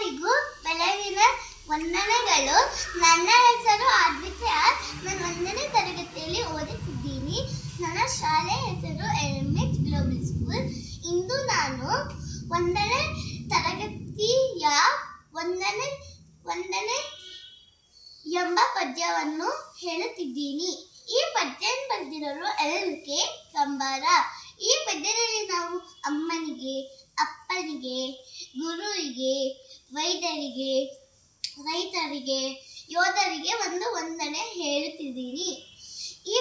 ಎಲ್ಲರಿಗೂ ಬೆಳಗಿನ ವಂದನೆಗಳು. ನನ್ನ ಹೆಸರು ಆದ್ವಿತ್ಯ ನಾನು ಒಂದನೇ ತರಗತಿಯಲ್ಲಿ ಓದುತ್ತಿದ್ದೀನಿ. ನನ್ನ ಶಾಲೆ ಹೆಸರು ಎಚ್ ಗ್ಲೋಬಲ್ ಸ್ಕೂಲ್. ಇಂದು ನಾನು ಒಂದನೇ ತರಗತಿಯ ಒಂದನೇ ಒಂದನೇ ಎಂಬ ಪದ್ಯವನ್ನು ಹೇಳುತ್ತಿದ್ದೀನಿ. ಈ ಪದ್ಯ ಬರೆದಿರೋರು ಎಲ್ ಕೆ ಕಂಬಾರ. ಈ ಪದ್ಯದಲ್ಲಿ ನಾವು ಅಮ್ಮನಿಗೆ, ಅಪ್ಪನಿಗೆ, ಗುರುವಿಗೆ ವೈದ್ಯರಿಗೆ ರೈತರಿಗೆ, ಯೋಧರಿಗೆ ಒಂದು ವಂದನೆ ಹೇಳುತ್ತಿದ್ದೀನಿ. ಈ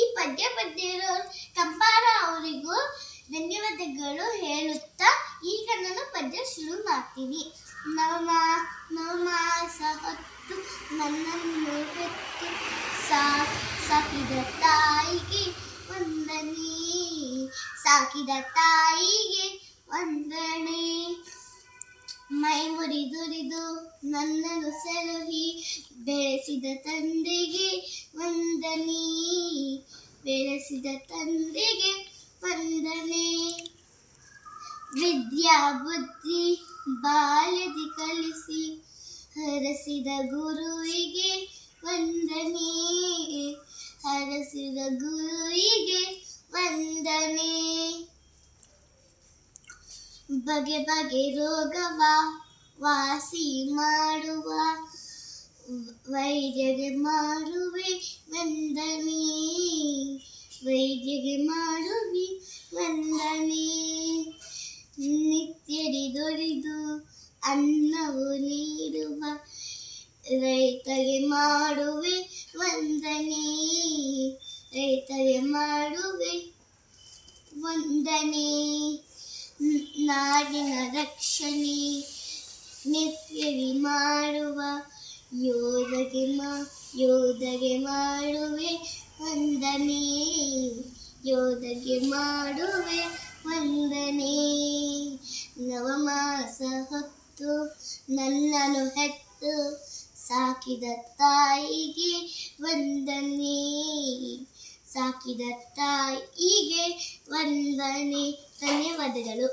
ಈ ಪದ್ಯ ಪದ್ಯರು ಕಂಬಾರ ಅವರಿಗೂ ಧನ್ಯವಾದಗಳು ಹೇಳುತ್ತಾ ಈಗ ನಾನು ಪದ್ಯ ಶುರು ಮಾಡ್ತೀನಿ. ನವಮ ನವಮಾಸ ಸಹತ್ತು ನನ್ನನ್ನು ಹೆತ್ತು ಸಾ, ಸಾಕಿದ ತಾಯಿಗೆ ವಂದನೆ, ಸಾಕಿದ ತಾಯಿಗೆ ವಂದನೆ. ಮೈ ಮುರಿದುರಿದು ನನ್ನನ್ನು ಸೆಲುಹಿ ಬೆಳೆಸಿದ ತಂದೆಗೆ ವಂದನೆ. ಬೆಳೆಸಿದ ತಂದೆಗೆ ವಂದನೆ. ವಿದ್ಯಾ, ಬುದ್ಧಿ, ಬಾಲ್ಯದಿ ಕಲಿಸಿ ಹರಸಿದ ಗುರುವಿಗೆ ವಂದನೆ. ಹರಸಿದ ಗುರುವಿಗೆ ವಂದನೆ. ಬಗೆ ಬಗೆ ರೋಗವ ವಾಸಿ ಮಾಡುವ ವೈದ್ಯಗೆ ಮಾಡುವೆ ವಂದನೆ ವೈದ್ಯಗೆ ಮಾಡುವೆ ವಂದನೆ ನಿತ್ಯಡಿ ದೊರೆದು ಅನ್ನವು ನೀಡುವ ರೈತಗೆ ಮಾಡುವೆ ವಂದನೆ ರೈತಗೆ ಮಾಡುವೆ ವಂದನೆ ನ್- ನಾಡಿನ ರಕ್ಷಣೆ ನಿತ್ಯವಿ ಮಾಡುವ ಯೋಧಗೆ ಮಾ, ಯೋಧಗೆ ಮಾಡುವೆ ವಂದನೆ, ಯೋಧಗೆ ಮಾಡುವೆ ವಂದನೆ. ನವಮಾಸ ಹೊತ್ತು ನನ್ನನು ಹೆತ್ತು, ಸಾಕಿದ ತಾಯಿಗೆ ವಂದನೆ. ಸಾಕಿದ ತಾಯಿಗೆ ವಂದನೆ ಧನ್ಯವಾದಗಳು.